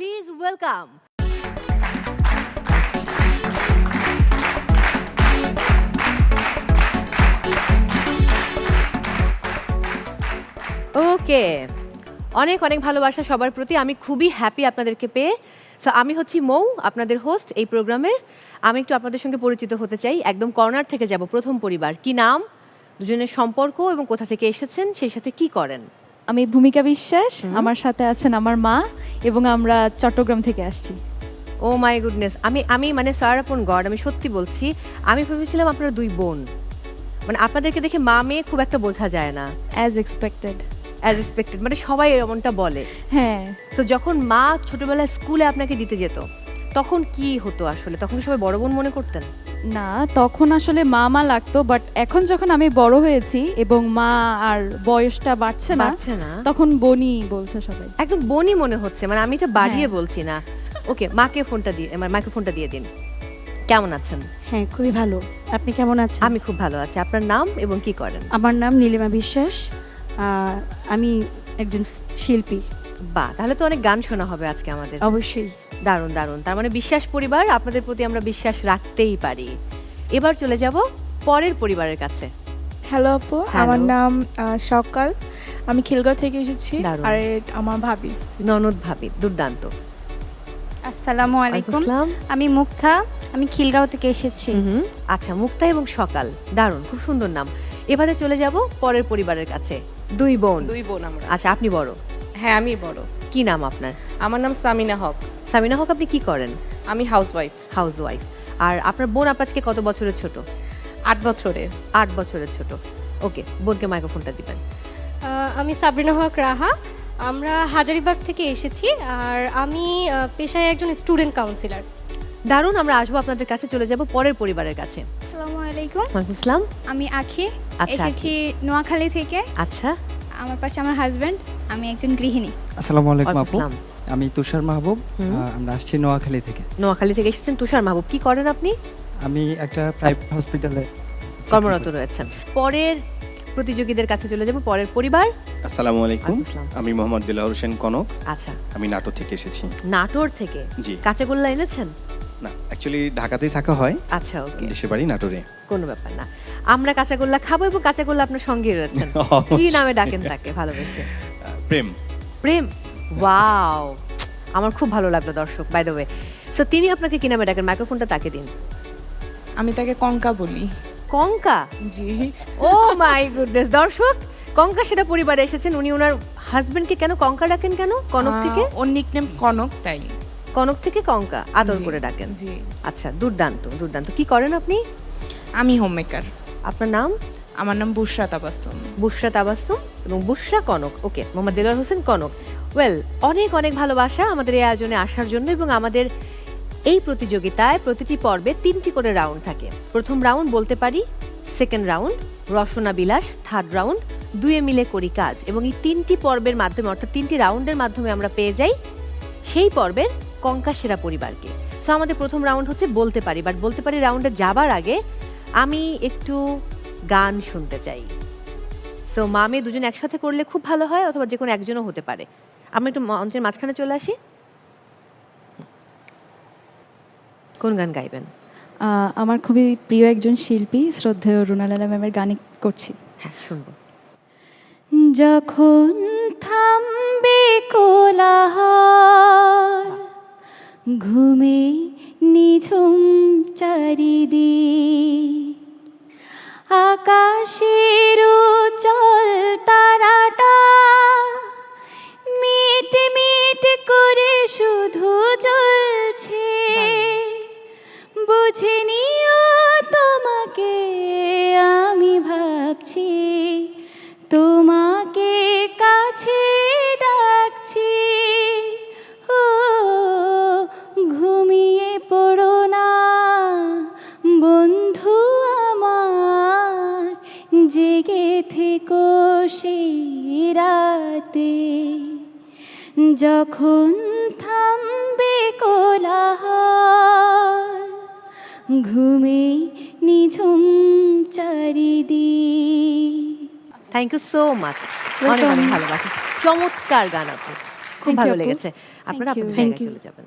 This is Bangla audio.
প্লিজ ওয়েলকাম ওকে অনেক অনেক ভালোবাসা সবার প্রতি। আমি খুবই হ্যাপি আপনাদেরকে পেয়ে। সো আমি হচ্ছি মৌ আপনাদের হোস্ট এই প্রোগ্রামের আমি একটু আপনাদের সঙ্গে পরিচিত হতে চাই। একদম কর্নার থেকে যাব প্রথম পরিবার। কি নাম? দুজনের সম্পর্ক এবং কোথা থেকে এসেছেন? সেই সাথে কি করেন? আমি ভূমিকা বিশ্বাস। আমার সাথে আছেন আমার মা। এবং আমরা চট্টগ্রাম থেকে আসছি। ও মাই গুডনেস আমি আমি মানে স্যার আপন গড আমি সত্যি বলছি আমি ভেবেছিলাম আপনারা দুই বোন। মানে আপনাদেরকে দেখে মা মেয়ে খুব একটা বোঝা যায় না। অ্যাজ এক্সপেক্টেড অ্যাজ এক্সপেক্টেড মানে সবাই এমনটা বলে। হ্যাঁ। তো যখন মা ছোটবেলায় স্কুলে আপনাকে দিতে যেত তখন কি হতো আসলে? তখন সবাই বড় বোন মনে করতেন? না তখন আসলে মা মা লাগতো বাট এখন যখন আমি বড় হয়েছি এবং মা আর বয়সটা বাড়ছে না বাড়ছে না। তখন বনি বলছে সবাই। একদম বনি মনে হচ্ছে মানে আমি এটা বাড়িয়ে হ্যাঁ। বলছি না। ওকে মাকে ফোনটা দিয়ে মানে মাইক্রোফোনটা দিয়ে দিন। কেমন আছেন? হ্যাঁ খুবই ভালো। আপনি কেমন আছেন? আমি খুব ভালো আছি। আপনার নাম এবং কি করেন? আমার নাম নীলিমা বিশ্বাস। আহ, আমি একজন শিল্পী। বা তাহলে তো অনেক গান শোনা হবে আজকে আমাদের। অবশ্যই। দারুণ দারুণ। তার মানে বিশ্বাস পরিবার আপনাদের প্রতি আমরা বিশ্বাস রাখতেই পারি। এবার চলে যাব পরের পরিবারের কাছে। হ্যালো আপু আমার নাম সকাল। আমি খিলগাঁও থেকে এসেছি। আর আমার ভাবি। ননদ ভাবি দুর্দান্ত। আসসালামু আলাইকুম। আমি মুক্তা আমি খিলগাঁও থেকে এসেছি। হুম। আচ্ছা মুক্তা এবং সকাল। দারুণ খুব সুন্দর নাম। এবারে চলে যাব পরের পরিবারের কাছে। দুই বোন। দুই বোন আমরা। আচ্ছা আপনি বড়? হ্যাঁ আমি বড়। কি নাম আপনার? আমার নাম সামিনা হক। সামিনা হক আপনি কি করেন? আমি হাউসওয়াইফ হাউস ওয়াইফ আর আপনার বোন আপনার থেকে কত বছরের ছোট? আট বছরে আট বছরের ছোট। ওকে বোনকে মাইক্রোফোনটা দিবেন। আমি সাবরিনা হক রাহা। আমরা হাজারিবাগ থেকে এসেছি আর আমি পেশায় একজন স্টুডেন্ট কাউন্সিলর দারুণ আমরা আসব আপনাদের কাছে চলে যাব পরের পরিবারের কাছে। আসসালামু আলাইকুম। ওয়ালাইকুম আসসালাম। আমি আখি। আচ্ছা এসেছি নোয়াখালী থেকে। আচ্ছা। আমার পাশে আমার হাজবেন্ড আমি একজন গৃহিণী। আসসালামু আলাইকুম আপু। আমি তুষার মাহবুব হুম। আহ, আমরা আসছি নোয়াখালী থেকে। নোয়াখালী থেকে এসেছেন তুষার মাহবুব। কি করেন আপনি? আমি একটা প্রাইভেট হসপিটালে কর্মরত রয়েছেন। পরের প্রতিযোগীদের কাছে চলে যাব। পরের পরিবার? আসসালামু আলাইকুম। আসসালাম। আমি মোহাম্মদ দিলাউর হোসেন কনক। আচ্ছা। আমি নাটো থেকে এসেছি। নাটোর থেকে? জি। কাঁচাগোল্লা এনেছেন? না অ্যাকচুয়ালি ঢাকাতেই থাকা হয়। আচ্ছা ওকে। দেশের বাড়ি নাটোরে। কোনো ব্যাপার না। আমরা কাঁচাগোল্লা খাব এবং কাঁচাগোল্লা আপনার সঙ্গে রয়েছেন। কি নামে ডাকেন তাকে ভালোবেসে? প্রেম। প্রেম? ওয়াও আমার খুব ভালো লাগল দর্শক বাই দ্য ওয়ে সো তিনি আপনাকে কি নামে ডাকেন? মাইক্রোফোনটা তাকে দিন। আমি তাকে কঙ্কা বলি। কঙ্কা? জি। ও মাই গুডনেস দর্শক কঙ্কা সেটা পরিবারে এসেছেন। উনি ওনার হাজবেন্ডকে কেন কঙ্কা ডাকেন কেন? কনক থেকে? ওর নিকনেম কনক তাই। কনক থেকে কঙ্কা আদর করে ডাকেন। জি। আচ্ছা দুর্দান্ত দুর্দান্ত। কি করেন আপনি? আমি হোমমেকার আপনার নাম? আমার নাম বুশরা তাবাসুম বুশরা তাবাসুম এবং বুশরা কনক। ওকে মোহাম্মদ দিলার হোসেন কনক। ওয়েল অনেক অনেক ভালোবাসা আমাদের এই আয়োজনে আসার জন্য এবং আমাদের এই প্রতিযোগিতায় প্রতিটি পর্বে তিনটি করে রাউন্ড থাকে। প্রথম রাউন্ড বলতে পারি সেকেন্ড রাউন্ড রসনা বিলাস থার্ড রাউন্ড দুয়ে মিলে করি কাজ। এবং এই তিনটি পর্বের মাধ্যমে, অর্থাৎ তিনটি রাউন্ডের মাধ্যমে আমরা পেয়ে যাই সেই পর্বের কঙ্কা সেরা পরিবারকে। সো আমাদের প্রথম রাউন্ড হচ্ছে বলতে পারি বাট বলতে পারি রাউন্ডে যাবার আগে আমি একটু গান শুনতে চাই। সো মামে দুজন একসাথে করলে খুব ভালো হয় অথবা যে কোনো একজনও হতে পারে। আমি একটু মঞ্চের মাঝখানে চলে আসি। কোন গান গাইবেন? আমার খুবই প্রিয় একজন শিল্পী শ্রদ্ধেয় রুনালালা ম্যামের গানই করছি। হ্যাঁ শুনব। যখন থামবে কোলাহল ঘুমে নিঝুম চারিদিক আকাশের চল তারাটা যখন থামবে কোলাহল ঘুমে নিঝুম চারিদি থ্যাংক ইউ সো মাচ অনেক অনেক ভালোবাসা। চমৎকার গান আপনি। খুব ভালো লেগেছে। আপনারা থ্যাংক ইউ জায়গায় চলে যাবেন।